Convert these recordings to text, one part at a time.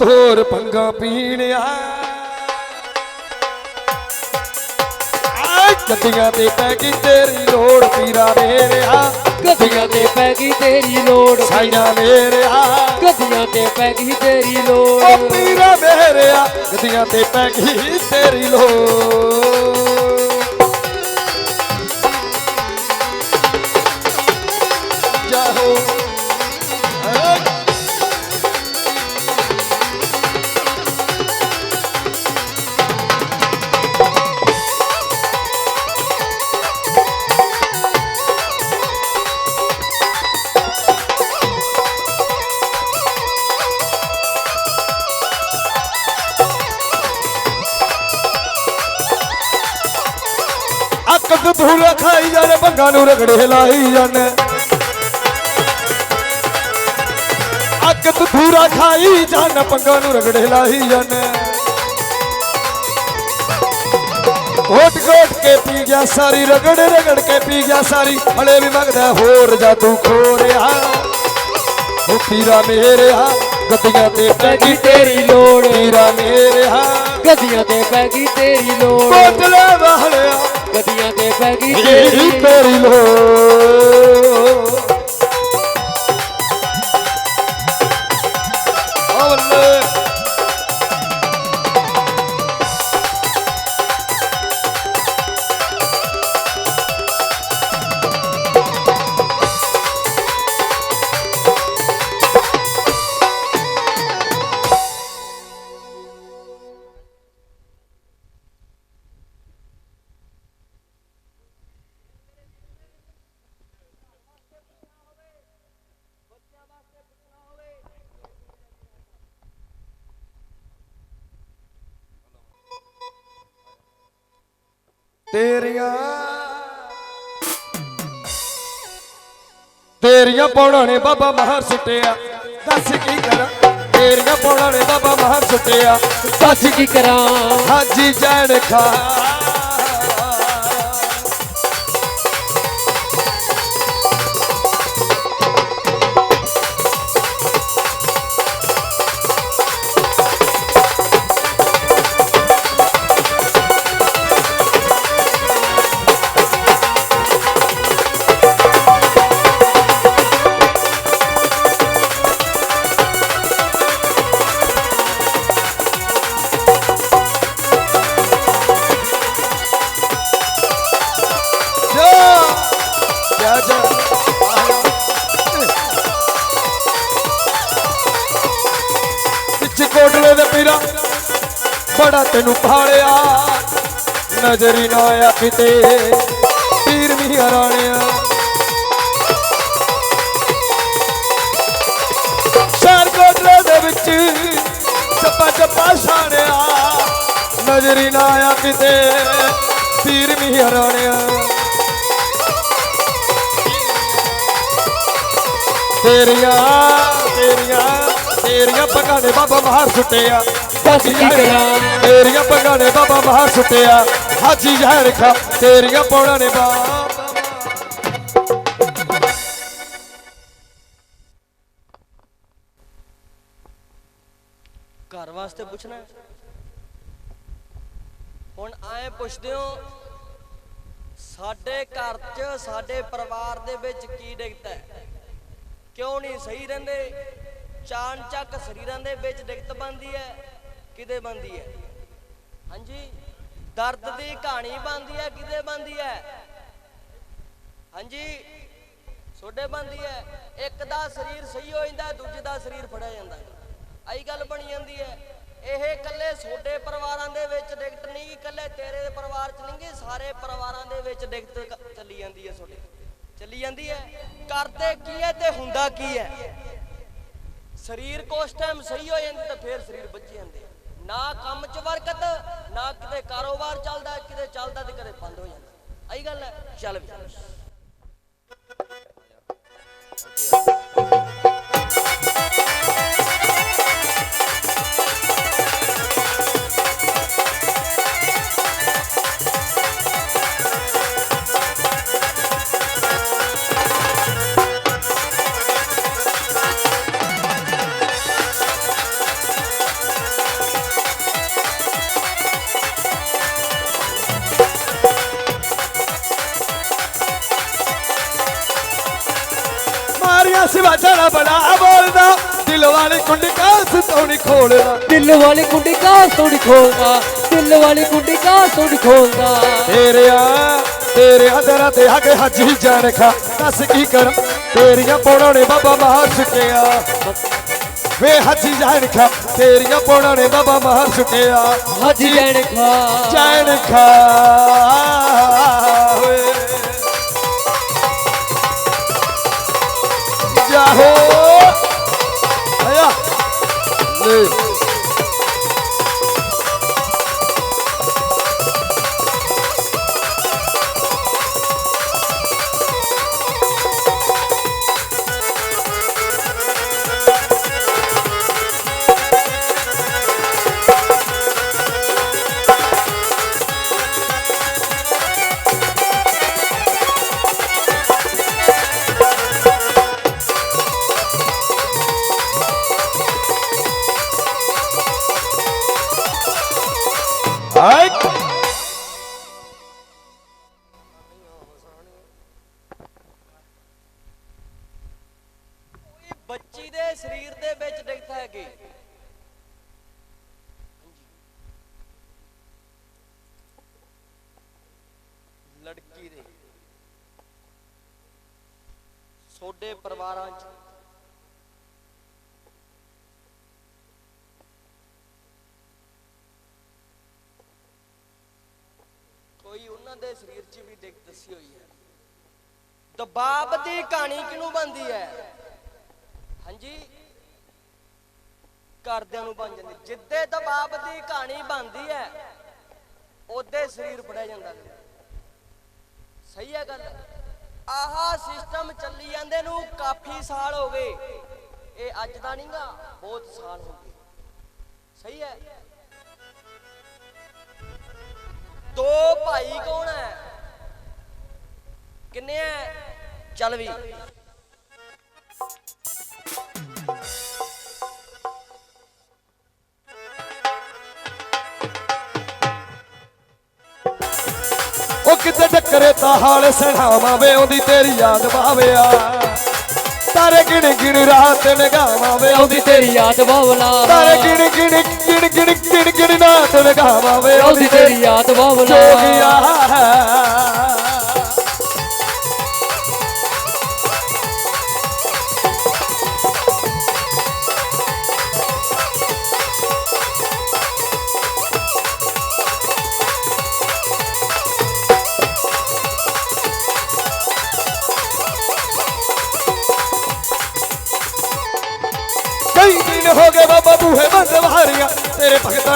ਤੋਰ ਪੰਗਾ ਪੀਣਿਆ ਆ। ਗੱਡੀਆਂ ਤੇ ਪੈ ਗਈ ਤੇਰੀ ਲੋੜ ਪੀਰਾ ਮੇਰਿਆ ਗੱਡੀਆਂ ਤੇ ਪੈ ਗਈ ਤੇਰੀ ਲੋੜ ਸਾਈਆਂ ਮੇਰਿਆ ਗੱਡੀਆਂ ਤੇ ਪੈ ਗਈ ਤੇਰੀ ਲੋੜ। ਪੀਰਾ ਮੇਰਿਆ ਗੱਡੀਆਂ ਤੇ ਪੈ ਗਈ ਤੇਰੀ ਲੋੜ। ਖਾਈ ਜਾਣੇ ਭੰਗਾਂ ਨੂੰ ਰਗੜੇ ਲਾਈ ਜਾਣੇ। ਅੱਕ ਧੂਰਾ ਖਾਈ ਜਾਣ ਭੰਗਾਂ ਨੂੰ ਰਗੜੇ ਲਾਈ ਜਾਣੇ। ਹੋਟ ਕੋਟ ਕੇ ਪੀ ਗਿਆ ਸਾਰੀ ਰਗੜ ਰਗੜ ਕੇ ਪੀ ਗਿਆ ਸਾਰੀ। ਹਲੇ ਵੀ ਮੰਗਦਾ ਹੋਰ ਜਾ ਤੂੰ ਖੋਰਿਆ। ਉਹ ਪੀਰਾ ਮੇਰਿਆ ਗੱਡੀਆਂ ਤੇ ਪੈ ਗਈ ਤੇਰੀ ਲੋੜ। ਪੀਰਾ ਮੇਰਿਆ ਗੱਡੀਆਂ ਤੇ ਪੈ ਗਈ ਤੇਰੀ ਲੋੜ। ਕੋਟਲੇ ਵਾਲਿਆ ਗੱਡੀਆਂ ਤੇ ਪੈ ਗਈ ਇਹ ਤੇਰੀ ਤੇਰੀ ਤੇਰੀਆਂ ਤੇਰੀਆਂ ਪੌੜਾਂ ਨੇ ਬਾਬਾ ਮਹਰ ਸੁੱਟਿਆ। ਦੱਸ ਕੀ ਕਰਾਂ? ਤੇਰੀਆਂ ਪੌੜਾਂ ਨੇ ਬਾਬਾ ਮਹਰ ਸੁੱਟਿਆ। ਦੱਸ ਕੀ ਕਰਾਂ? ਹਾਜੀ ਜੈਣ ਖਾ ਬੜਾ ਤੈਨੂੰ ਭਾਲਿਆ, ਨਜ਼ਰੀ ਨਾ ਆਇਆ ਕਿਤੇ। ਪੀਰ ਵੀ ਹਰਾਣਿਆ ਸ਼ਹਿਰ ਕੋਟਲੇ ਦੇ ਵਿੱਚ ਚੱਪਾ ਚੱਪਾ ਛਾਣਿਆ, ਨਜ਼ਰੀ ਨਾ ਆਇਆ ਕਿਤੇ। ਪੀਰ ਵੀ ਹਰਾਣਿਆ ਤੇਰੀਆਂ ਤੇਰੀਆਂ ਤੇਰੀਆਂ ਪੱਗਾਂ ਬਾਬਾ ਮਹਾਰ ਸੁੱਟਿਆ ਦੱਸ ਕਰਾਂ ਤੇਰੀਆਂ ਪੱਗਾਂ ਨੇ ਬਾਬਾ ਮਹਾਰ ਸੁੱਟਿਆ। ਹਾਜੀ ਜ਼ਹਿਰ ਖਾ, ਤੇਰੀਆਂ ਪੌੜਾਂ ਨੇ ਬਾਬਾ ਘਰ ਵਾਸਤੇ ਪੁੱਛਣਾ ਹੁਣ ਆਏ ਪੁੱਛਦੇ ਹੋ, ਸਾਡੇ ਘਰ 'ਚ, ਸਾਡੇ ਪਰਿਵਾਰ ਦੇ ਵਿੱਚ ਕੀ ਦਿੱਕਤ ਹੈ? ਕਿਉਂ ਨਹੀਂ ਸਹੀ ਰਹਿੰਦੇ? ਚਾਨਚੱਕ ਸਰੀਰਾਂ ਦੇ ਵਿੱਚ ਦਿੱਕਤ ਬਣਦੀ ਹੈ। ਕਿਤੇ ਬਣਦੀ ਹੈ? ਹਾਂਜੀ ਦਰਦ ਦੀ ਕਹਾਣੀ ਬਣਦੀ ਹੈ ਕਿਤੇ ਬਣਦੀ ਹੈ? ਹਾਂਜੀ ਛੋਡੇ ਬੰਦੀ ਹੈ। ਇੱਕ ਦਾ ਸਰੀਰ ਸਹੀ ਹੋ ਜਾਂਦਾ ਦੂਜੇ ਦਾ ਸਰੀਰ ਫੜਿਆ ਜਾਂਦਾ। ਆਈ ਗੱਲ ਬਣੀ ਜਾਂਦੀ ਹੈ। ਇਹ ਇਕੱਲੇ ਛੋਡੇ ਪਰਿਵਾਰਾਂ ਦੇ ਵਿੱਚ ਦਿੱਕਤ ਨਹੀਂ ਇਕੱਲੇ ਤੇਰੇ ਪਰਿਵਾਰ ਚ ਨਹੀਂ ਗੀ, ਸਾਰੇ ਪਰਿਵਾਰਾਂ ਦੇ ਵਿੱਚ ਦਿੱਕਤ ਚੱਲੀ ਜਾਂਦੀ ਹੈ ਛੋਡੇ ਚੱਲੀ ਜਾਂਦੀ ਹੈ। ਕਰਦੇ ਕੀ ਹੈ ਤੇ ਹੁੰਦਾ ਕੀ ਹੈ? ਸਰੀਰ ਕੋਸ ਟਾਈਮ ਸਹੀ ਹੋ ਜਾਂਦਾ ਤਾਂ ਫੇਰ ਸਰੀਰ ਵੱਜ ਜਾਂਦੇ ਆ। ਨਾ ਕੰਮ 'ਚ ਬਰਕਤ ਨਾ ਕਿਤੇ ਕਾਰੋਬਾਰ ਚੱਲਦਾ, ਕਿਤੇ ਚੱਲਦਾ ਤੇ ਕਦੇ ਬੰਦ ਹੋ ਜਾਂਦਾ। ਆਈ ਗੱਲ ਹੈ, ਚੱਲ ਵੀ। ਦਿਲ ਵਾਲੀ ਕੁੰਡੀ ਕਾ ਸੋਣੀ ਖੋਲਦਾ? ਦਿਲ ਵਾਲੀ ਕੁੰਡੀ ਕਾ ਸੋਣੀ ਖੋਲਦਾ? ਤੇਰਿਆ ਤੇਰਿਆ ਦਰਾਂ ਤੇ ਹੱਗ ਹਾਜੀ ਜਾਣ ਖਾ। ਦੱਸ ਕੀ ਕਰਾਂ? ਤੇਰੀਆਂ ਪੌੜਾਂ ਨੇ ਬਾਬਾ ਮਾਰ ਚੁੱਕਿਆ ਵੇ ਹਾਜੀ ਜਾਣ ਖਾ। ਤੇਰੀਆਂ ਪੌੜਾਂ ਨੇ ਬਾਬਾ ਮਾਰ ਚੁੱਕਿਆ ਹਾਜੀ ਜੈਣ ਖਾ। ਜਾਣ ਖਾ। ਓਏ। ਜਾਹੋ। ਲੈ ਕੋਈ ਬੱਚੀ ਦੇ ਸਰੀਰ ਦੇ ਵਿੱਚ ਡਿੱਗਦਾ ਹੈਗੇ ਲੜਕੀ ਦੇ ਸੋਡੇ ਪਰਿਵਾਰਾਂ 'ਚ ਕੋਈ ਉਹਨਾਂ ਦੇ ਸਰੀਰ 'ਚ ਵੀ ਡਿੱਗ ਦੱਸੀ ਹੋਈ ਹੈ। ਦਬਾਬ ਦੀ ਕਹਾਣੀ ਕਿਹਨੂੰ ਬੰਦੀ ਹੈ? ਹਾਂਜੀ। ਘਰਦਿਆਂ ਨੂੰ ਬਣ ਜਾਂਦੀ। ਜਿੱਦੇ ਦਬਾਬ ਦੀ ਕਹਾਣੀ ਬਣਦੀ ਹੈ, ਉਹਦੇ ਸਰੀਰ ਫੜਿਆ ਜਾਂਦਾ। ਸਹੀ ਹੈ ਗੱਲ। ਆਹਾ ਸਿਸਟਮ ਚੱਲੀ ਜਾਂਦੇ ਨੂੰ ਕਾਫੀ ਸਾਲ ਹੋ ਗਏ। ਇਹ ਅੱਜ ਦਾ ਨਹੀਂਗਾ ਬਹੁਤ ਸਾਲ ਹੋ ਗਏ। ਸਹੀ ਹੈ। ਦੋ ਭਾਈ ਕੌਣ ਹੈ ਕਿੰਨੇ ਹੈ ਚੱਲ ਵੀ। ਉਹ ਕਿਤੇ ਟੱਕਰੇ ਤਾਂ ਹਾਲ ਸਣਾਵਾਂ ਵੇ ਆਉਂਦੀ ਤੇਰੀ ਯਾਦ ਬਾਵਿਆ ਤਾਰੇ ਗਿਣ ਗਿਣ ਰਾਤ ਨਗਾਵਾਂ ਵੇ ਆਉਂਦੀ ਆਉਂਦੀ ਤੇਰੀ ਯਾਦ ਬਾਵਲਾ ਤਾਰੇ ਗਿਣ ਗਿਣ ਗਿਣ ਗਿਣ ਗਿਣ ਗਿਣ ਰਾਤ ਨਗਾਵਾਂ ਵੇ ਆਉਂਦੀ ਤੇਰੀ ਯਾਦ ਬਾਵਲਾ ਜੋਗਿਆ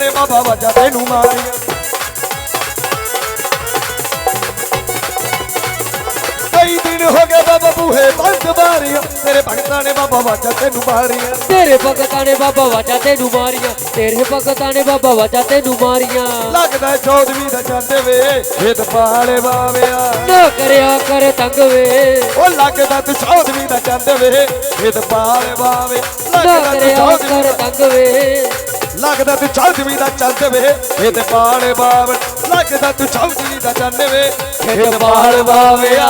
ਨੇ ਬਾਬਾ ਵਾਜਾ ਤੈਨੂੰ ਮਾਰੀਆਂ ਕਈ ਦਿਨ ਹੋ ਗਏ ਬਾਬਾ ਬੂਹੇ ਬੰਦ ਵਾਰੀਆਂ ਤੇਰੇ ਭਗਤਾਂ ਨੇ ਬਾਬਾ ਵਾਜਾ ਤੈਨੂੰ ਮਾਰੀਆਂ। ਤੇਰੇ ਭਗਤਾਂ ਨੇ ਬਾਬਾ ਵਾਜਾ ਤੈਨੂੰ ਮਾਰੀਆਂ। ਤੇਰੇ ਭਗਤਾਂ ਨੇ ਬਾਬਾ ਵਾਜਾ ਤੈਨੂੰ ਮਾਰੀਆਂ। ਲੱਗਦਾ ਚੌਦਵੀਂ ਦਾ ਜਾਂਦੇ ਵੇ ਖੇਤ ਪਾਲੇ ਬਾਵਿਆ ਨਾ ਕਰਿਆ ਕਰ ਤੰਗ ਵੇ। ਉਹ ਲੱਗਦਾ ਤੂੰ ਚੌਦਵੀਂ ਦਾ ਜਾਂਦੇ ਵੇ ਖੇਤ ਪਾਲੇ ਬਾਵੇ ਨਾ ਲੱਗਦਾ ਤੂੰ ਕਰਿਆ ਚੌਦਵੀਂ ਕਰ ਤੰਗ ਵੇ। ਲੱਗਦਾ ਤੂੰ ਚੌਦਵੀਂ ਦਾ ਚੰਦ ਵੇ। ਖੇਤ ਪਾਲੇ ਬਾਵੇ, ਲੱਗਦਾ ਤੂੰ ਚੌਦਵੀਂ ਦਾ ਚੰਦ ਵੇ। ਖੇਤ ਪਾਲੇ ਬਾਵਿਆ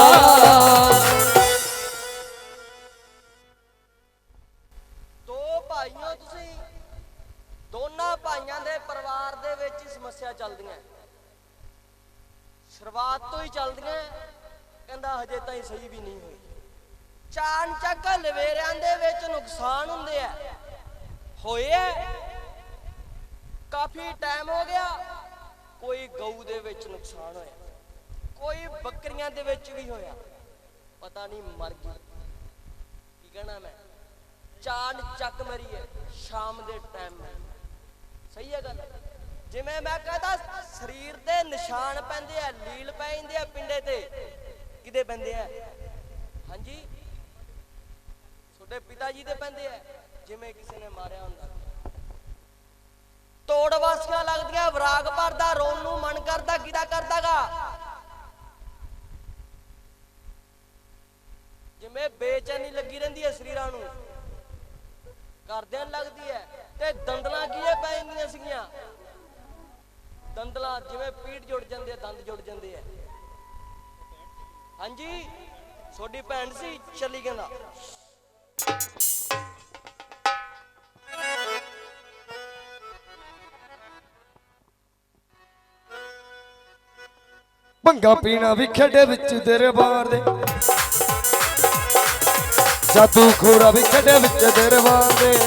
ਦੋ ਭਾਈਓ ਤੁਸੀਂ, ਦੋਨਾਂ ਭਾਈਆਂ ਦੇ ਪਰਿਵਾਰ ਦੇ ਵਿੱਚ ਹੀ ਸਮੱਸਿਆ ਚੱਲਦੀਆਂ। ਸ਼ੁਰੂਆਤ ਤੋਂ ਹੀ ਚੱਲਦੀਆਂ, ਕਹਿੰਦਾ ਹਜੇ ਤਾਈਂ ਸਹੀ ਵੀ ਨਹੀਂ ਹੋਈ। ਚਾਨ ਚੱਕ ਲਵੇਰਿਆਂ ਦੇ ਵਿੱਚ ਨੁਕਸਾਨ ਹੁੰਦੇ ਆ। ਹੋਏ ਆ ਕਾਫੀ ਟਾਈਮ ਹੋ ਗਿਆ। ਕੋਈ ਗਊ ਦੇ ਵਿੱਚ ਨੁਕਸਾਨ ਹੋਇਆ। ਕੋਈ ਬੱਕਰੀਆਂ ਦੇ ਵਿੱਚ ਵੀ ਹੋਇਆ। ਪਤਾ ਨਹੀਂ ਮਰ ਗਈ। ਕੀ ਕਹਿਣਾ ਮੈਂ? ਚਾਨ ਚੱਕ ਮਰੀ ਹੈ, ਸ਼ਾਮ ਦੇ ਟਾਈਮ ਸਹੀ ਹੈ ਗੱਲ। ਜਿਵੇਂ ਮੈਂ ਕਹਦਾ, ਸਰੀਰ ਦੇ ਨਿਸ਼ਾਨ ਪੈਂਦੇ ਆ, ਲੀਲ ਪੈ ਜਾਂਦੇ ਆ ਪਿੰਡੇ ਤੇ। ਕਿਦੇ ਪੈਂਦੇ ਆ? ਹਾਂਜੀ। ਤੁਹਾਡੇ ਪਿਤਾ ਜੀ ਦੇ ਪੈਂਦੇ ਆ। ਜਿਵੇਂ ਕਿਸੇ ਨੇ ਮਾਰਿਆ ਹੁੰਦਾ। ਤੋੜ ਵਾਸੀਆਂ ਲੱਗਦੀਆਂ, ਵਿਰਾਗ ਭਰਦਾ, ਰੋਣ ਨੂੰ ਮਨ ਕਰਦਾ ਕਿਦਾ ਕਰਦਾਗਾ। ਜਿਵੇਂ ਬੇਚੈਨੀ ਲੱਗੀ ਰਹਿੰਦੀ ਹੈ ਸਰੀਰਾਂ ਨੂੰ। ਕਰਦਿਆਂ ਲੱਗਦੀ ਹੈ, ਤੇ ਦੰਦਲਾਂ ਕੀਏ ਪੈ ਜਾਂਦੀਆਂ ਸੀਗੀਆਂ? ਦੰਦਲਾਂ ਜਿਵੇਂ ਪੀੜ ਜੁੜ ਜਾਂਦੇ ਦੰਦ ਜੁੜ ਜਾਂਦੇ ਆ ਹਾਂਜੀ ਤੁਹਾਡੀ ਭੈਣ ਸੀ, ਚੱਲੀ ਕਹਿੰਦਾ। ਭੰਗਾ ਪੀਣਾ ਵੀ ਖੇਡੇ ਵਿੱਚ ਦਰਬਾਰ ਦੇ। ਜਾਦੂ ਖੋਰਾ ਵੀ ਖੇਡੇ ਵਿੱਚ ਦਰਬਾਰ ਦੇ।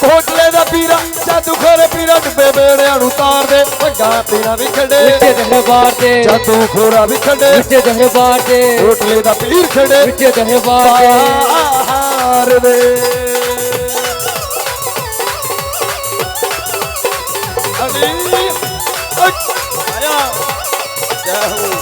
ਕੋਟਲੇ ਦਾ ਪੀਰਾ ਜਾਦੂ ਖੋਰੇ ਪੀਰਾ ਡੁੱਬੇ ਬੇੜਿਆਂ ਨੂੰ ਤਾਰ ਦੇ। ਭੰਗਾ ਪੀਣਾ ਵੀ ਖੇਡੇ। ਵਿੱਚੇ ਦਰਬਾਰ ਦੇ। ਜਾਦੂ ਖੋਰਾ ਵੀ ਖੇਡੇ। ਵਿੱਚੇ ਦਰਬਾਰ ਦੇ। ਕੋਟਲੇ ਦਾ ਪੀਰ ਖੇਡੇ। ਵਿੱਚੇ ਦਰਬਾਰ ਦੇ। ਬਾਹਰ ਦੇ। ਆਇਆ। ਜੈ ਹੋ।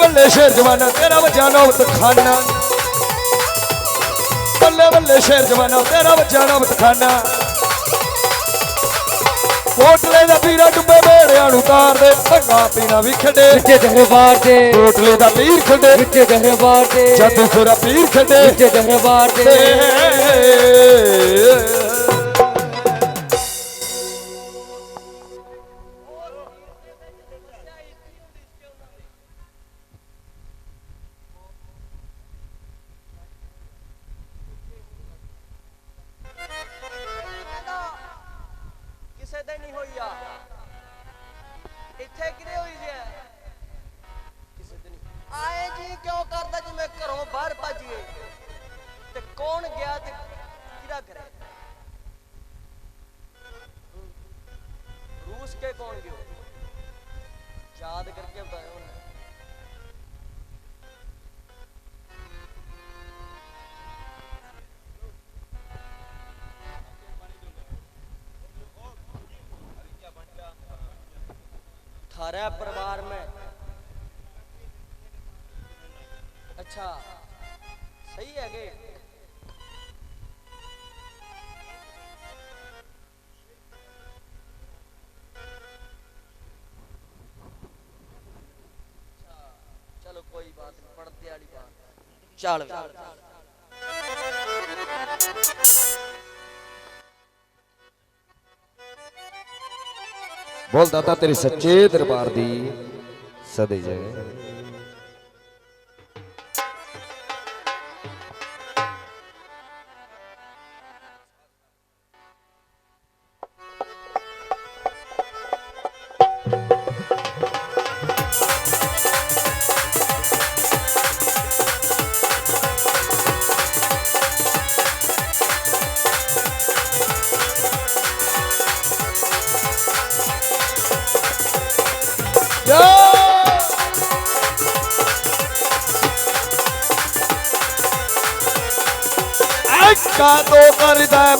ਬੱਲੇ ਸ਼ੇਰ ਜਵਾਨਾ, ਤੇਰਾ ਬੱਚਾ ਨੌਬਤ ਖਾਨਾ। ਬੱਲੇ ਬੱਲੇ ਸ਼ੇਰ ਜਵਾਨਾ, ਤੇਰਾ ਬੱਚਾ ਨੌਬਤ ਖਾਨਾ। ਕੋਟਲੇ ਦਾ ਪੀਰਾ ਡੁੱਬੇ ਬੇੜਿਆਂ ਨੂੰ ਤਾਰ ਦੇ ਭੰਗਾ ਪੀਣਾ ਵੀ ਖੜੇ ਵਿੱਚੇ ਦਰਬਾਰ ਦੇ। ਕੋਟਲੇ ਦਾ ਪੀਰ ਖੜੇ ਵਿੱਚੇ ਦਰਬਾਰ ਦੇ। ਜਾਦੂ ਖੋਰਾ ਪੀਰ ਖੜੇ ਵਿੱਚੇ ਦਰਬਾਰ ਦੇ। उसके कौन क्यों याद करके बताया उन्हें थारा परिवार में अच्छा सही है क्या ਚੱਲ ਬੋਲ ਦਾਤਾ ਤੇਰੇ ਸੱਚੇ ਦਰਬਾਰ ਦੀ ਸਦੇ ਜੈ।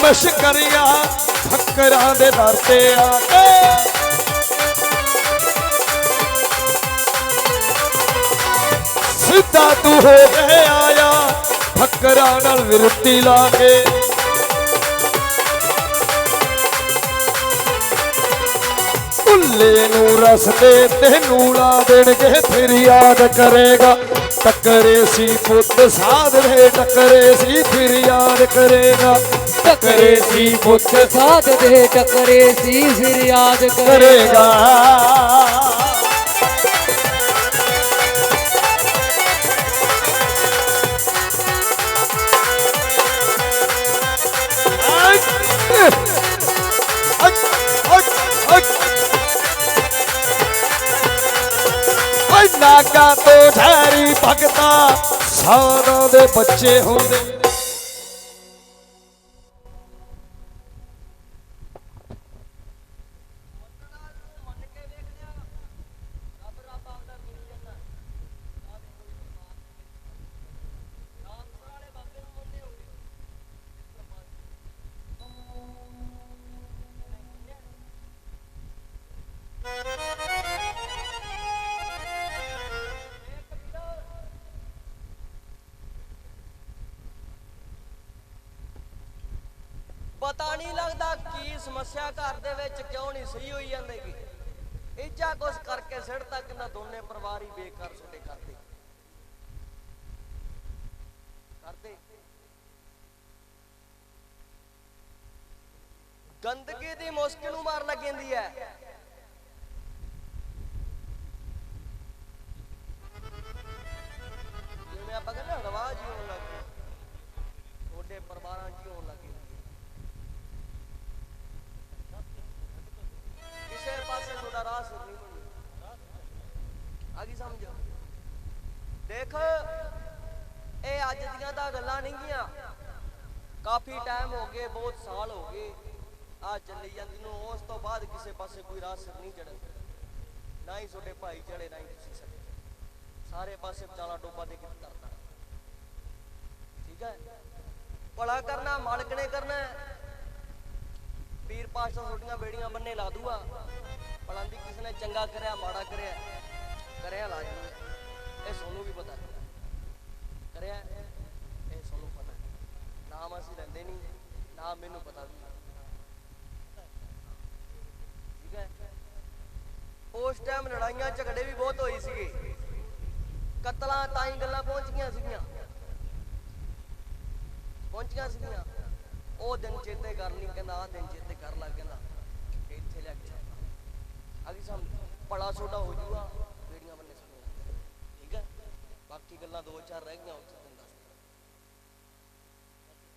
ਮਸ਼ਕਰੀਆਂ ਫੱਕਰਾਂ ਦੇ ਦਰ ਤੇ ਆ ਕੇ। ਸਿੱਧਾ ਤੂੰ ਹੋ ਕੇ ਆਇਆ ਫੱਕਰਾਂ ਨਾਲ ਵਿਰਤੀ ਲਾ ਕੇ। ਭੁੱਲੇ ਨੂੰ ਰਸਤੇ ਤੈਨੂੰ ਲਾ ਦੇਣਗੇ, ਫਿਰ ਯਾਦ ਕਰੇਗਾ, ਟੱਕਰੇ ਸੀ ਪੁੱਤ ਸਾਧਰੇ ਟੱਕਰੇ ਸੀ, ਫਿਰ ਯਾਦ ਕਰੇਗਾ। ਟਕਰੇ ਸੀ ਪੁੱਤ ਸਾਧ ਦੇ, ਟਕਰੇ ਸੀ ਫਿਰ ਯਾਦ ਕਰੇਗਾ। ਨਾਗਾ ਤੋਂ ਠਹਿਰੀ ਭਗਤਾ ਸਾਰਾਂ ਦੇ ਬੱਚੇ ਹੁੰਦੇ। ਪਤਾ ਨਹੀਂ ਲੱਗਦਾ ਕੀ ਸਮੱਸਿਆ ਘਰ ਦੇ ਵਿੱਚ ਕਿਉਂ ਨਹੀਂ ਸਹੀ ਹੋਈ ਜਾਂਦੀ ਕਿ। ਇੱਜਾ ਕੁਛ ਕਰਕੇ ਸਿਰ ਤੱਕ ਨਾ ਦੋਨੇ ਪਰਿਵਾਰ ਹੀ ਬੇਕਾਰ ਛੋਟੇ ਕਰਦੇ ਕਰਦੇ ਗੰਦਗੀ ਦੀ ਮੁਸ਼ਕਿਲ ਨੂੰ ਮਾਰ ਲੱਗਿੰਦੀ ਹੈ। ਦੀਆਂ ਤਾਂ ਕਾਫੀ ਟਾਈਮ ਹੋ ਗਏ, ਬਹੁਤ ਸਾਲ ਹੋ ਗਏ। ਆ ਚੱਲੀ ਜਾਂਦੀ ਨੂੰ, ਉਸ ਤੋਂ ਬਾਅਦ ਕਿਸੇ ਪਾਸੇ ਕੋਈ ਰਾਹ ਸਿਰ ਨਹੀਂ ਚੜ੍ਹੇ ਨਾ ਹੀ ਤੁਹਾਡੇ ਭਾਈ ਚੜੇ ਨਾ ਹੀ ਤੁਸੀਂ ਸਕੇ ਸਾਰੇ ਪਾਸੇ ਵਿਚਾਲਾ ਟੋਪਾ ਦੇ ਕੇ ਕਰਦਾ ਠੀਕ ਹੈ ਭਲਾ ਕਰਨਾ, ਮਾਲਕ ਨੇ ਕਰਨਾ ਹੈ। ਪੀਰ ਪਾਸ਼ਾ ਛੋਟੀਆਂ ਬੇੜੀਆਂ ਬੰਨੇ ਲਾ ਦੂਆ। ਭਲਾ ਦੀ ਕਿਸੇ ਨੇ ਚੰਗਾ ਕਰਿਆ, ਮਾੜਾ ਕਰਿਆ। ਕਰਿਆ ਲਾਜ਼ਮੀ ਇਹ ਸੋਨੂੰ ਵੀ ਪਤਾ। ਕਰਿਆ ਨਾਮ ਨਹੀਂ ਨਾ ਮੈਨੂੰ ਪਤਾ ਵੀ। ਠੀਕ ਹੈ? ਉਸ ਟਾਈਮ ਲੜਾਈਆਂ ਝਗੜੇ ਵੀ ਬਹੁਤ ਹੋਈ ਸੀਗੇ। ਕਤਲਾਂ ਤਾਂ ਹੀ ਗੱਲਾਂ ਪਹੁੰਚੀਆਂ ਸੀਗੀਆਂ। ਪਹੁੰਚੀਆਂ ਸੀਗੀਆਂ। ਉਹ ਦਿਨ ਚੇਤੇ ਕਰ ਲਈ, ਕਹਿੰਦਾ, ਆਹ ਦਿਨ ਚੇਤੇ ਕਰ ਲੱਗ ਕਹਿੰਦਾ, ਇੱਥੇ ਲੈ ਕੇ ਚੱਲ ਅਗੀ ਸਮ ਬੜਾ ਛੋਟਾ ਹੋ ਜੂਗਾ, ਬੇੜੀਆਂ ਬੰਨੇ ਸੁਣੋ ਠੀਕ ਹੈ? ਬਾਕੀ ਗੱਲਾਂ ਦੋ ਚਾਰ ਰਹਿ ਗਈਆਂ ਉੱਥੇ।